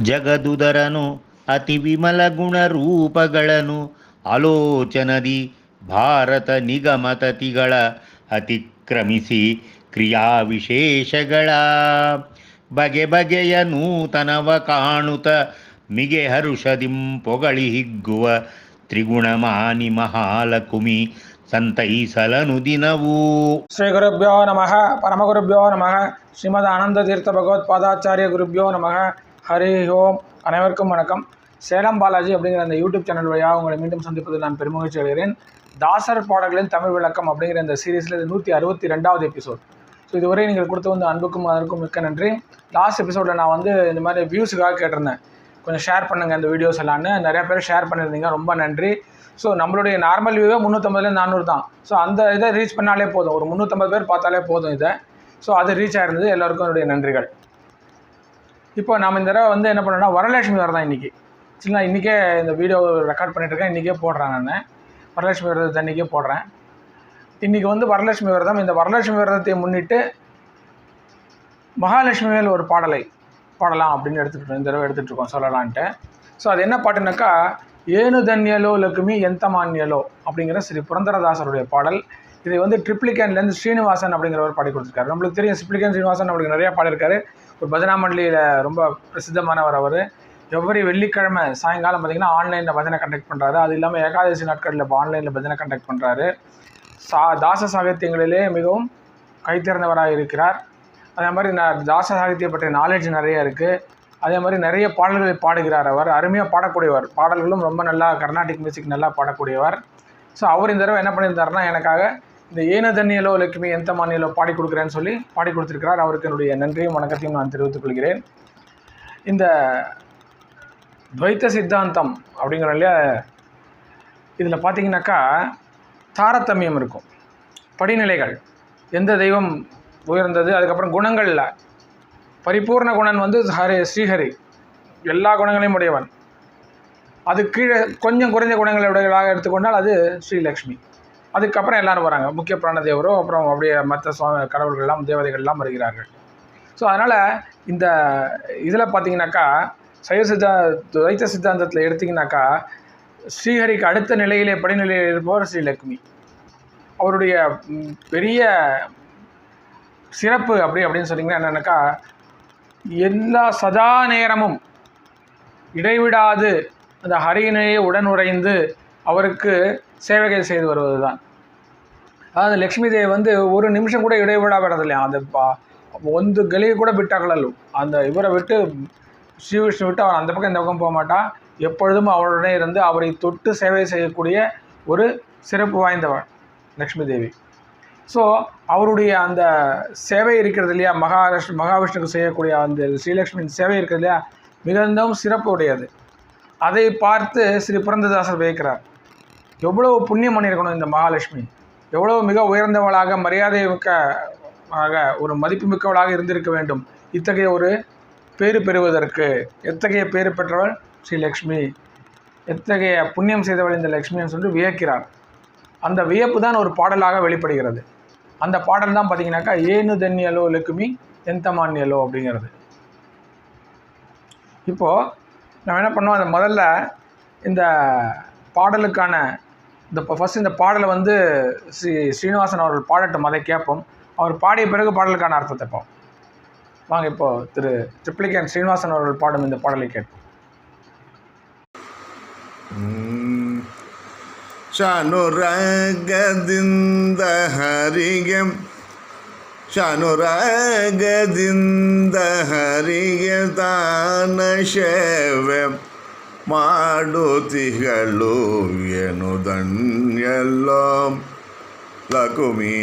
ಜಗದುದರನು ಅತಿ ವಿಮಲ ಗುಣರೂಪಗಳನ್ನು ಆಲೋಚನದಿ ಭಾರತ ನಿಗಮತತಿಗಳ ಅತಿಕ್ರಮಿಸಿ ಕ್ರಿಯಾವಿಶೇಷಗಳ ಬಗೆ ಬಗೆಯ ನೂತನವ ಕಾಣುತ ಮಿಗೆ ಹರುಷದಿಂ ಪೊಗಳಿ ಹಿಗ್ಗುವ ತ್ರಿಗುಣಮಾನಿ ಮಹಾಲಕುಮಿ ಸಂತೈಸಲನು ದಿನವೂ. ಶ್ರೀ ಗುರುಭ್ಯೋ ನಮಃ, ಪರಮಗುರುಭ್ಯೋ ನಮಃ, ಶ್ರೀಮದ್ ಆನಂದ ತೀರ್ಥ ಭಗವತ್ಪಾದಾಚಾರ್ಯ ಗುರುಭ್ಯೋ ನಮಃ. ஹரி ஓம். அனைவருக்கும் வணக்கம். சேலம் பாலாஜி அப்படிங்கிற அந்த யூடியூப் சேனல் வழியாக உங்களை மீண்டும் சந்திப்பதில் நான் பெருமகிழ்ச்சி அடைகிறேன். தாசர் பாடல்களின் தமிழ் விளக்கம் அப்படிங்கிற இந்த சீரீஸில் இது நூற்றி அறுபத்தி ரெண்டாவது எபிசோட் ஸோ இதுவரை நீங்கள் கொடுத்த வந்து அன்புக்கும் அதற்கும் மிக்க நன்றி. லாஸ்ட் எபிசோடில் நான் வந்து இந்த மாதிரி வியூஸுக்காக கேட்டிருந்தேன். கொஞ்சம் ஷேர் பண்ணுங்கள் இந்த வீடியோஸ் எல்லாம்னு. நிறையா பேர் ஷேர் பண்ணியிருந்தீங்க. ரொம்ப நன்றி. ஸோ நம்மளுடைய நார்மல் வியூவே முந்நூற்றம்பதுலேருந்து நானூறு தான். ஸோ அந்த இதை ரீச் பண்ணாலே போதும். ஒரு முந்நூற்றம்பது பேர் பார்த்தாலே போதும் இதை. ஸோ அது ரீச் ஆயிருந்தது. எல்லாருக்கும் என்னுடைய நன்றிகள். இப்போ நாம் இந்த தடவை வந்து என்ன பண்ணோம்னா வரலட்சுமி விரதம் இன்றைக்கி சின்ன இன்றைக்கே இந்த வீடியோ ரெக்கார்ட் பண்ணிட்டு இருக்கேன். இன்றைக்கே போடுறேன் நான். வரலட்சுமி விரதத்தை அன்றைக்கே போடுறேன். இன்றைக்கி வந்து வரலட்சுமி விரதம் இந்த வரலட்சுமி விரதத்தை முன்னிட்டு மகாலட்சுமி மேல் ஒரு பாடலை பாடலாம் அப்படின்னு எடுத்துக்கிட்டோம் இந்த தடவை எடுத்துகிட்டு இருக்கோம். சொல்லலான்ட்டு. ஸோ அது என்ன பாட்டுனாக்கா ஏனு தன்யலோ லக்குமி எந்த மான்யலோ அப்படிங்கிற ஸ்ரீ புரந்தரதாசருடைய பாடல். இதை வந்து ட்ரிப்ளிகேன்லேருந்து ஸ்ரீனிவாசன் அப்படிங்கிறவர் பாடி கொடுத்துருக்காரு. நம்மளுக்கு தெரியும் ட்ரிப்ளிகேன் ஸ்ரீனிவாசன் அப்படிங்கிற நிறையா பாடியிருக்காரு. இப்போ பஜனா மண்டலியில் ரொம்ப பிரசித்தமானவர் அவர். எவ்வரி வெள்ளிக்கிழமை சாயங்காலம் பார்த்தீங்கன்னா ஆன்லைனில் பஜனை கண்டக்ட் பண்ணுறாரு அது இல்லாமல் ஏகாதசி நாட்களில் இப்போ ஆன்லைனில் பஜனை கண்டக்ட் பண்ணுறாரு சா தாச சாகித்யங்களிலே மிகவும் கைத்திறந்தவராக இருக்கிறார். அதே மாதிரி நான் தாச சாகித்ய பற்றிய நாலேஜ் நிறைய இருக்குது அதே மாதிரி நிறைய பாடல்களை பாடுகிறார் அவர். அருமையாக பாடக்கூடியவர். பாடல்களும் ரொம்ப நல்லா கர்நாடிக் மியூசிக் நல்லா பாடக்கூடியவர். ஸோ அவர் இந்த தடவை என்ன பண்ணியிருந்தாருன்னா எனக்காக இந்த ஏனதன்னியலோ லட்சுமி எந்த மாநிலோ பாடி கொடுக்குறேன்னு சொல்லி பாடி கொடுத்துருக்கிறார். அவருக்கு என்னுடைய நன்றியும் வணக்கத்தையும் நான் தெரிவித்துக் கொள்கிறேன். இந்த துவைத்த சித்தாந்தம் அப்படிங்கிற இல்லையா இதில் பார்த்தீங்கன்னாக்கா தாரதமியம் இருக்கும். படிநிலைகள் எந்த தெய்வம் உயர்ந்தது அதுக்கப்புறம் குணங்களில் பரிபூர்ண குணன் வந்து ஹரி ஸ்ரீஹரி எல்லா குணங்களையும் உடையவன். அது கீழே கொஞ்சம் குறைஞ்ச குணங்களை உடையவளாக எடுத்துக்கொண்டால் அது ஸ்ரீலக்ஷ்மி. அதுக்கப்புறம் எல்லோரும் வராங்க. முக்கிய பிராணதேவரோ அப்புறம் அப்படியே மற்ற சுவாமி கடவுள்கள்லாம் தேவதைகள்லாம் வருகிறார்கள். ஸோ அதனால் இந்த இதில் பார்த்தீங்கன்னாக்கா சைவ சித்தா துவைத்த சித்தாந்தத்தில் எடுத்திங்கனாக்கா ஸ்ரீஹரிக்கு அடுத்த நிலையிலே படிநிலையில் இருப்பவர் ஸ்ரீலக்ஷ்மி அவருடைய பெரிய சிறப்பு அப்படி அப்படின்னு சொன்னீங்கன்னா என்னென்னாக்கா எல்லா சதா நேரமும் இடைவிடாது அந்த ஹரியினையே உடனுறைந்து அவருக்கு சேவைகள் செய்து வருவது தான் அதாவது லக்ஷ்மி தேவி வந்து ஒரு நிமிஷம் கூட இடைவிடா விடதில்லையா அந்த ஒன்று கலியை கூட விட்டாக்கலல்லு அந்த இவரை விட்டு ஸ்ரீவிஷ்ணு விட்டு அவர் அந்த பக்கம் இந்த பக்கம் போக மாட்டான் எப்பொழுதும் அவருடனே இருந்து அவரை தொட்டு சேவை செய்யக்கூடிய ஒரு சிறப்பு வாய்ந்தவர் லக்ஷ்மி தேவி. ஸோ அவருடைய அந்த சேவை இருக்கிறது இல்லையா? மகாலட்சுமி மகாவிஷ்ணுக்கு செய்யக்கூடிய அந்த ஸ்ரீலக்ஷ்மியின் சேவை இருக்கிறது இல்லையா? மிகுந்தவும் சிறப்பு உடையது. அதை பார்த்து ஸ்ரீ புரந்ததாசர் வைக்கிறார் எவ்வளவு புண்ணியம் பண்ணியிருக்கணும் இந்த மகாலட்சுமி? எவ்வளவு மிக உயர்ந்தவளாக மரியாதை மிக்க ஆக ஒரு மதிப்புமிக்கவளாக இருந்திருக்க வேண்டும். இத்தகைய ஒரு பேறு பெறுவதற்கு எத்தகைய பேறு பெற்றவள்? ஸ்ரீ லக்ஷ்மி. எத்தகைய புண்ணியம் செய்தவள் இந்த லக்ஷ்மின்னு சொல்லிட்டு வியக்கிறார். அந்த வியப்பு தான் ஒரு பாடலாக வெளிப்படுகிறது. அந்த பாடல் தான் பார்த்தீங்கன்னாக்கா ஏனு தன்யலோ லக்குமி எந்தமான்யலோ அப்படிங்கிறது. இப்போது நம்ம என்ன பண்ணோம் அந்த முதல்ல இந்த பாடலுக்கான இந்த ஃபஸ்ட் இந்த பாடலை வந்து ஸ்ரீ ஸ்ரீனிவாசன் அவர்கள் பாடட்டும் அதை கேட்போம் அவர் பாடிய பிறகு பாடலுக்கான அர்த்தத்தை பார்ப்போம் வாங்க இப்போ திரு ட்ரிப்ளிகேன் ஸ்ரீனிவாசன் அவர்கள் பாடும் இந்த பாடலை கேட்போம் ಶಾನುರಾಗದಿಂದ ಹರಿಗೆ ಶಾನುರಾಗದಿಂದ ಹರಿಗೆ ತಾನ ಸೇವೆ ಮಾಡುತ್ತಿಗಳು ಏನು ಧನ್ಯಲ್ಲೋ ಲಕುಮಿ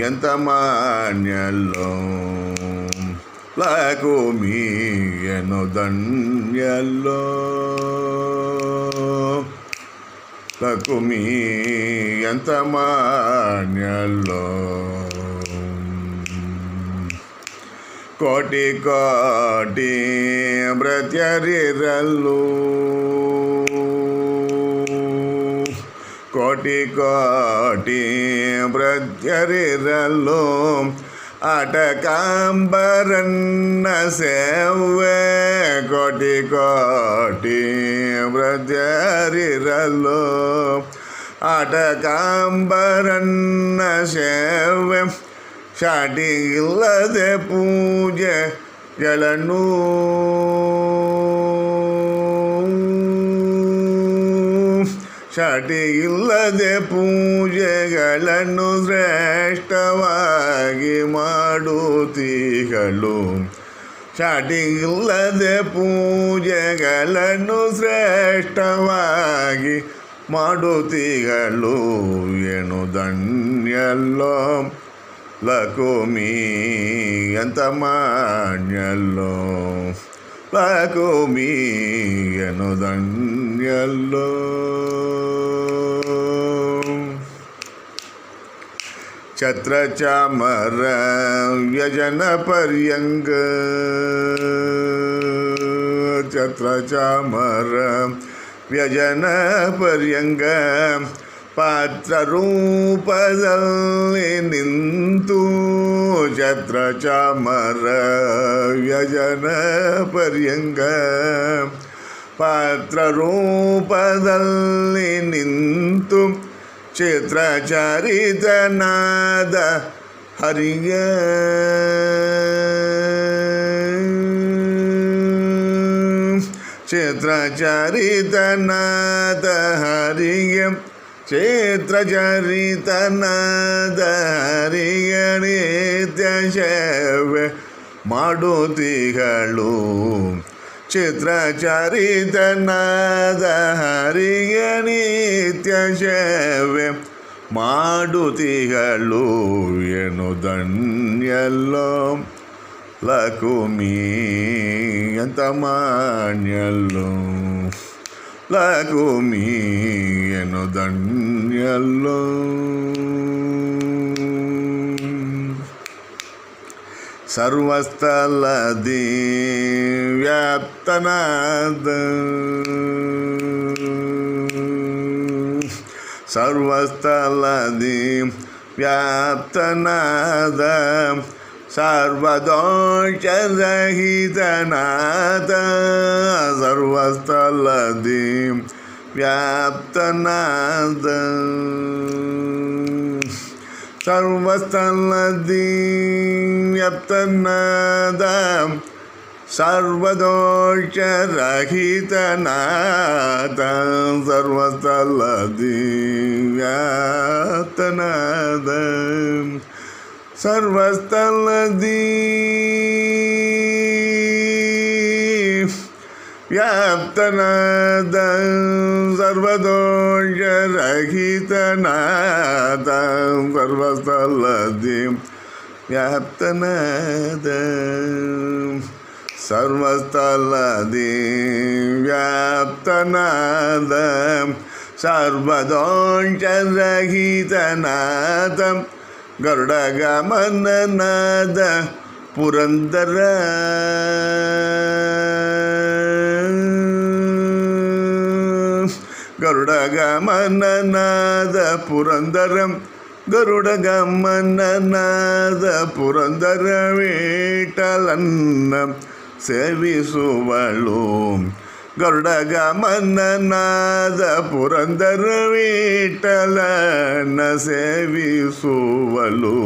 ಎಂತ ಮಾನ್ಯಲ್ಲೋ ಲಕುಮಿ ಏನು ಧನ್ಯಲ್ಲೋ లకుమి ఎంత మాన్యలో ಕೋಟಿ ಕೋಟಿ ಬ್ರತ್ಯರಿರಲು ಕೋಟಿ ಕೋಟಿ ಬ್ರತ್ಯರಿರಲು ಅಟಕಾಂಬರನ್ನ ಸೇವೆ ಕೋಟಿ ಕೋಟಿ ಬ್ರತ್ಯರಿರಲು ಅಟಕಾಂಬರನ್ನ ಸೇವೆ ಶಾಟಿ ಇಲ್ಲದೆ ಪೂಜೆ ಜಲನು. ಶಾಟಿ ಇಲ್ಲದೆ ಪೂಜೆಗಳನ್ನು ಶ್ರೇಷ್ಠವಾಗಿ ಮಾಡುತ್ತೀಗಳು ಶಾಟಿ ಇಲ್ಲದೆ ಪೂಜೆಗಳನ್ನು ಶ್ರೇಷ್ಠವಾಗಿ ಮಾಡುತ್ತೀಗಳು ಏನು ಧನ್ಯಲ್ಲೋ. ಲಕುಮಿ ಅಂತ ಮಾನ್ಯಲ್ಲೋ ಲಕುಮಿ ಏನು ಧನ್ಯಲ್ಲೋ ಛತ್ರ ಚಾಮರ ವ್ಯಜನ ಪರ್ಯಂಗ ಛತ್ರ ಚಾಮರ ವ್ಯಜನ ಪರ್ಯಂಗ ಪಾತ್ರ ರೂಪದಲ್ಲಿ ನಿಂತು यत्र चामरव्यजनपर्यङ्ग पात्ररूपदल्लि निन्तु चित्रचरितनाद हरिय। चित्रचरितनाद हरिय। क्षेत्रचरितनाद हरियणे। ಸೇವೆ ಮಾಡುತ್ತೀಗಳು ಚಿತ್ರಚರಿತನಾದ ಹರಿಯ ನಿತ್ಯ ಸೇವೆ ಮಾಡುತ್ತಿಗಳು ಏನು ದಣ್ಯಲ್ಲೋ ಲಕುಮಿ ಅಂತ ಮಾನ್ಯಲ್ಲೋ. ಲಕುಮಿ ಏನು சர்வஸ்தலதி வியாப்தநாத சர்வஸ்தலதி வியாப்தநாத सर्वदोषरहितनाथ सर्वस्थलदीं व्याप्तनाद سرمست الذي يبتنادى सर्वदोष रहित नाथ सर्वस्थल दिव्यातनाद सर्वस्थल दी व्याप्तनाद சர்வதோஷரகிதநாதம் சர்வஸ்தலதிம் வியாப்தநாதம் சர்வஸ்தலதிம் வியாப்தநாதம் சர்வதோஷரகிதநாதம் கருடகமனநாத புரந்தர ಪುರಂದರಂ ಗರುಡಗಮನನಾದ ಪುರಂದರ ವಿಠಲನ್ನ ಸೇವಿಸುವಳು ಗರುಡಗಮನನಾದ ಪುರಂದರ ವಿಠಲನ ಸೇವಿಸುವಳು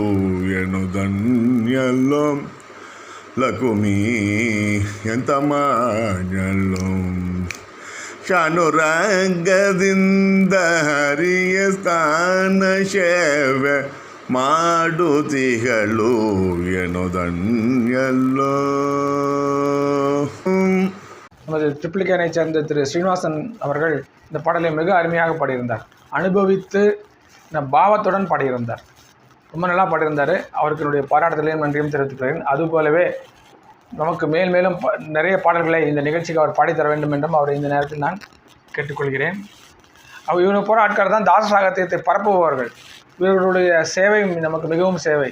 ಎನು ಧನ್ಯಲ್ಲೋ ಲಕುಮಿ ಎಂತ ಮಾಡಲು ಶಾನುರಾಗದಿಂದ ಹರಿಯ ಸ್ಥಾನ ಸೇವೆ ಮಾಡುತ್ತಿಗಳು ಏನು ಧನ್ಯಲ್ಲೋ நமது ட்ரிப்ளிகேனை சேர்ந்த திரு ஸ்ரீனிவாசன் அவர்கள் இந்த பாடலை மிக அருமையாக பாடியிருந்தார் அனுபவித்து இந்த பாவத்துடன் பாடியிருந்தார் ரொம்ப நல்லா பாடியிருந்தார் அவருக்கு என்னுடைய பாராட்டுதலையும் நன்றியும் தெரிவித்துக்கிறேன் அதுபோலவே நமக்கு மேல் மேலும் நிறைய பாடல்களை இந்த நிகழ்ச்சிக்கு அவர் பாடித்தர வேண்டும் என்றும் அவரை இந்த நேரத்தில் நான் கேட்டுக்கொள்கிறேன். அவர் இவனை போகிற ஆட்கள் தான் தாச சாகித்யத்தை பரப்புபவர்கள். இவர்களுடைய சேவை நமக்கு மிகவும் சேவை.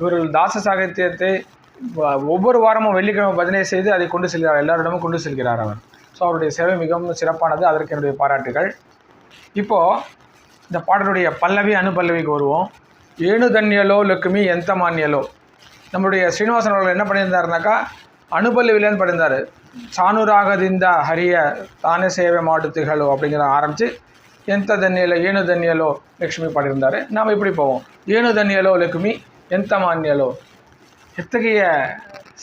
இவர்கள் தாச சாகித்யத்தை ஒவ்வொரு வாரமும் வெள்ளிக்கிழமை பஜனை செய்து அதை கொண்டு செல்கிறார். எல்லாரிடமும் கொண்டு செல்கிறார் அவர். ஸோ அவருடைய சேவை மிகவும் சிறப்பானது. அதற்கு என்னுடைய பாராட்டுகள். இப்போது இந்த பாடலுடைய பல்லவி அனுபல்லவிக்கு வருவோம். ஏணு தன்யலோ எந்த மானியலோ நம்முடைய ஸ்ரீனிவாசன் அவர்கள் என்ன பண்ணியிருந்தாருனாக்கா அணுபல்லுவிலேன்னு பண்ணியிருந்தார். சானுராகதிந்த ஹரிய தானே சேவை மாவட்டத்துகளோ அப்படிங்கிற ஆரம்பித்து எந்த தண்ணியிலோ ஏனு தண்ணியலோ லக்ஷ்மி பாடியிருந்தார். நாம் இப்படி போவோம். ஏனு தண்ணியலோ லக்ஷ்மி எந்த மான்யலோ? எத்தகைய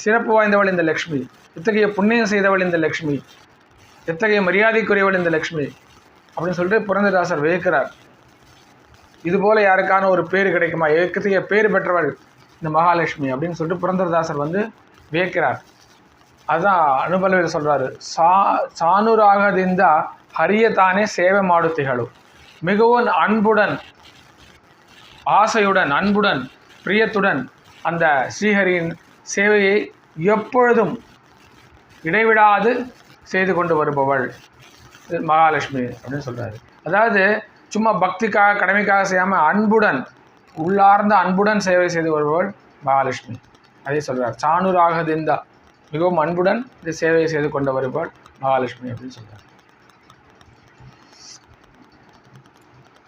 சிறப்பு வாய்ந்தவள் இந்த லக்ஷ்மி? எத்தகைய புண்ணியம் செய்தவள் இந்த லக்ஷ்மி? எத்தகைய மரியாதைக்குரியவள் இந்த லக்ஷ்மி? அப்படின்னு சொல்லிட்டு புரந்ததாசர் வியக்கிறார். இதுபோல் யாருக்கான ஒரு பேர் கிடைக்குமா? எத்தகைய பேர் பெற்றவள்? இந்த மகாலட்சுமி அப்படின்னு சொல்லிட்டு புரந்தரதாசர் வந்து வியக்கிறார். அதுதான் அனுபலவில் சொல்கிறாரு சா சானுராகதிந்தா ஹரியத்தானே சேவை மாடு திகழும். மிகவும் அன்புடன் ஆசையுடன் அன்புடன் பிரியத்துடன் அந்த ஸ்ரீஹரியின் சேவையை எப்பொழுதும் இடைவிடாது செய்து கொண்டு வருபவள் மகாலட்சுமி அப்படின்னு சொல்கிறாரு அதாவது சும்மா பக்திக்காக கடமைக்காக செய்யாமல் அன்புடன் உள்ளார்ந்த அன்புடன் சேவை செய்து வருபவள் மகாலட்சுமி. அதே சொல்கிறார் சானூராக திந்தா. மிகவும் அன்புடன் இந்த சேவை செய்து கொண்ட வருபவள் மகாலட்சுமி அப்படின்னு சொல்கிறார்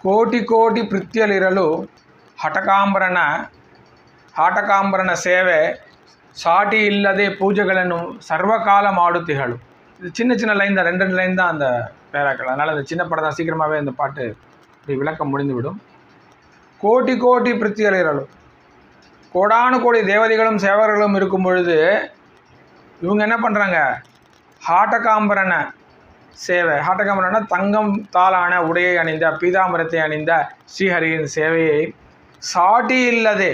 ಕೋಟಿ ಕೋಟಿ ஹட்டகாம்பரண ಹಟಕಾಂಬರನ சேவை சாட்டி ಸಾಟಿ பூஜைகளும் சர்வகால மாடு ಮಾಡುತ್ತಿಗಳು இது சின்ன சின்ன லைன் தான் ரெண்டு ரெண்டு லைன் தான் அந்த பேராக்கள். அதனால் அந்த சின்ன படம் தான் சீக்கிரமாகவே அந்த பாட்டு இப்படி விளக்கம் முடிந்துவிடும். கோட்டி கோட்டி பிருத்தியலிரலும் கோடானு கோடி தேவதைகளும் சேவர்களும் இருக்கும் பொழுது இவங்க என்ன பண்ணுறாங்க ஹாட்டகாம்பரனை சேவை ஹாட்டகாம்பரன தங்கம் தாளான உடையை அணிந்த பீதாம்பரத்தை அணிந்த ஸ்ரீஹரியின் சேவையை சாட்டி இல்லதே.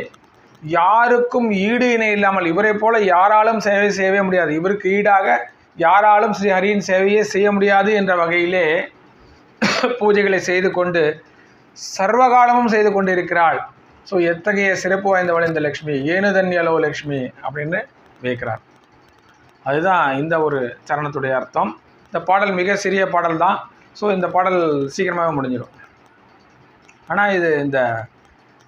யாருக்கும் ஈடு இணை இல்லாமல் இவரைப் போல யாராலும் சேவை செய்யவே முடியாது. இவருக்கு ஈடாக யாராலும் ஸ்ரீஹரியின் சேவையே செய்ய முடியாது என்ற வகையிலே பூஜைகளை செய்து கொண்டு சர்வகாலமும் செய்து கொண்டிருக்கிறாள் ஸோ எத்தகைய சிறப்பு வாய்ந்தவள் இந்த லக்ஷ்மி ஏனுதன்யலோ லக்ஷ்மி அப்படின்னு வைக்கிறார் அதுதான் இந்த ஒரு சரணத்துடைய அர்த்தம் இந்த பாடல் மிக சிறிய பாடல் தான் ஸோ இந்த பாடல் சீக்கிரமாகவே முடிஞ்சிடும் ஆனால் இது இந்த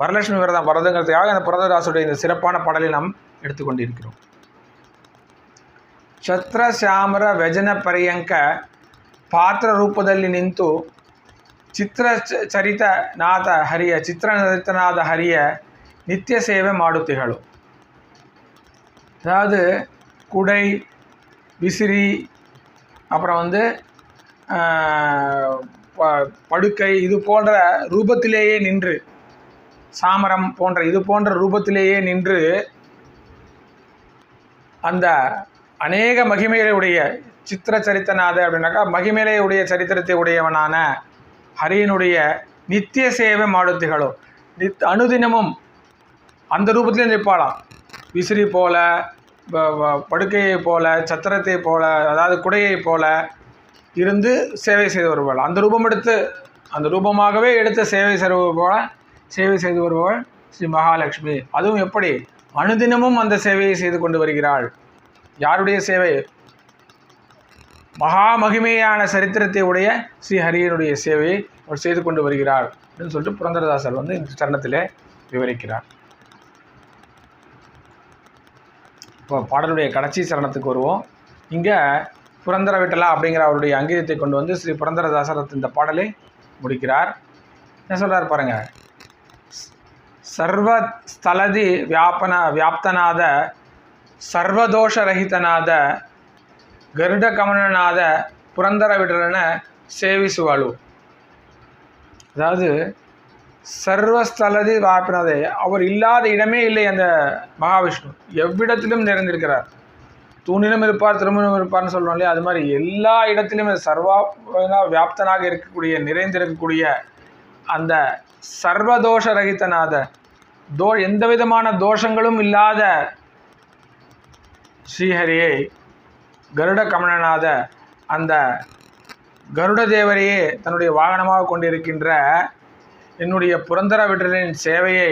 வரலட்சுமி விரதம் வரதுங்கிறதுக்காக இந்த புரதராசுடைய இந்த சிறப்பான பாடலை நாம் எடுத்துக்கொண்டிருக்கிறோம் ಛತ್ರ ಶ್ಯಾಮರ ವ್ಯಜನ ಪರ್ಯಂಕ ಪಾತ್ರ ರೂಪದಲ್ಲಿ ನಿಂತು ಚಿತ್ರ ಚ- ಚರಿತನಾದ ಹರಿಯ ಚಿತ್ರಚರಿತನಾದ ಹರಿಯ நித்திய சேவை மாடுத்திகள் அதாவது குடை விசிறி அப்புறம் வந்து ஆஹ், ப- படுக்கை இது போன்ற ரூபத்திலேயே நின்று சாமரம் போன்ற இது போன்ற ரூபத்திலேயே நின்று அந்த அநேக மகிமைகளை உடைய சித்திர சரித்தனாத அப்படின்னாக்கா மகிமையிலே உடைய சரித்திரத்தை உடையவனான ஹரியனுடைய நித்திய சேவை மாடுத்திகளோ நித் அனுதினமும் அந்த ரூபத்திலே நிற்பாளாம். விசிறி போல படுக்கையை போல சத்திரத்தை போல அதாவது குடையை போல இருந்து சேவை செய்து வருவாள் அந்த ரூபம் எடுத்து அந்த ரூபமாகவே எடுத்து சேவை செய்வது போல சேவை செய்து வருபவள் ஸ்ரீ மகாலட்சுமி. அதுவும் எப்படி? அனுதினமும் அந்த சேவையை செய்து கொண்டு வருகிறாள். யாருடைய சேவை? மகா மகிமையான சரித்திரத்தை உடைய ஸ்ரீஹரியனுடைய சேவையை அவர் செய்து கொண்டு வருகிறார் அப்படின்னு சொல்லிட்டு புரந்தரதாசர் வந்து இந்த சரணத்தில் விவரிக்கிறார். இப்போ பாடலுடைய கடைசி சரணத்துக்கு வருவோம். இங்கே புரந்தர விட்டலா அப்படிங்கிற அவருடைய அங்கீதத்தை கொண்டு வந்து ஸ்ரீ புரந்தரதாசர் இந்த பாடலை முடிக்கிறார். என்ன சொல்கிறார் பாருங்கள் சர்வ ஸ்தலதி வியாபன வியாப்தநாத சர்வதோஷ ரஹிதநாத கருட ಕಮಲನಾದ புரந்தர விடலன சேவிசுவாழு அதாவது சர்வஸ்தலதி வாப்பினதே அவர் இல்லாத இடமே இல்லை அந்த மகாவிஷ்ணு. எவ்விடத்திலும் நிறைந்திருக்கிறார். தூணிலும் இருப்பார் திருமணம் இருப்பார்னு சொல்கிறோம் இல்லையா? அது மாதிரி எல்லா இடத்திலும் சர்வா வியாப்தனாக இருக்கக்கூடிய நிறைந்திருக்கக்கூடிய அந்த சர்வதோஷ ரகித்தனாத தோ எந்த விதமான தோஷங்களும் இல்லாத ஸ்ரீஹரியை கருட கமலநாத அந்த கருட தேவரையே தன்னுடைய வாகனமாக கொண்டிருக்கின்ற என்னுடைய புரந்தர விடலின் சேவையை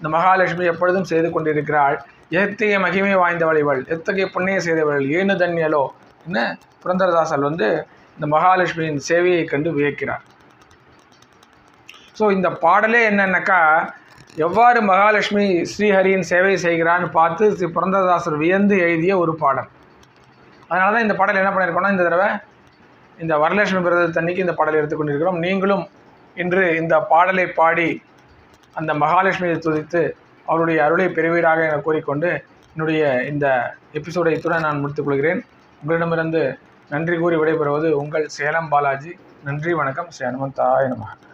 இந்த மகாலட்சுமி எப்பொழுதும் செய்து கொண்டிருக்கிறாள். எத்தகைய மகிமை வாய்ந்தவள் இவள்? எத்தகைய புண்ணிய செய்தவள்? ஏனு தன்யலோ என்ன? புரந்தரதாசல் வந்து இந்த மகாலட்சுமியின் சேவையை கண்டு வியக்கிறார். ஸோ இந்த பாடலே என்னென்னாக்கா எவ்வாறு மகாலட்சுமி ஸ்ரீஹரியின் சேவை செய்கிறான்னு பார்த்து ஸ்ரீ புரந்தரதாசர் வியந்து எழுதிய ஒரு பாடல் அதனால தான் இந்த பாடல் என்ன பண்ணியிருக்கோம்னா இந்த தடவை இந்த வரலட்சுமி விரதத்தன்னைக்கு இந்த பாடலை எடுத்துக்கொண்டிருக்கிறோம் நீங்களும் இன்று இந்த பாடலை பாடி அந்த மகாலட்சுமியை துதித்து அவருடைய அருளை பெறுவீராக என கூறிக்கொண்டு என்னுடைய இந்த எபிசோடை இத்துடன் நான் முடித்துக் கொள்கிறேன். உங்களிடமிருந்து நன்றி கூறி விடைபெறுவது உங்கள் சேலம் பாலாஜி. நன்றி வணக்கம். ஸ்ரீ ஹனுமந்தாய நமः.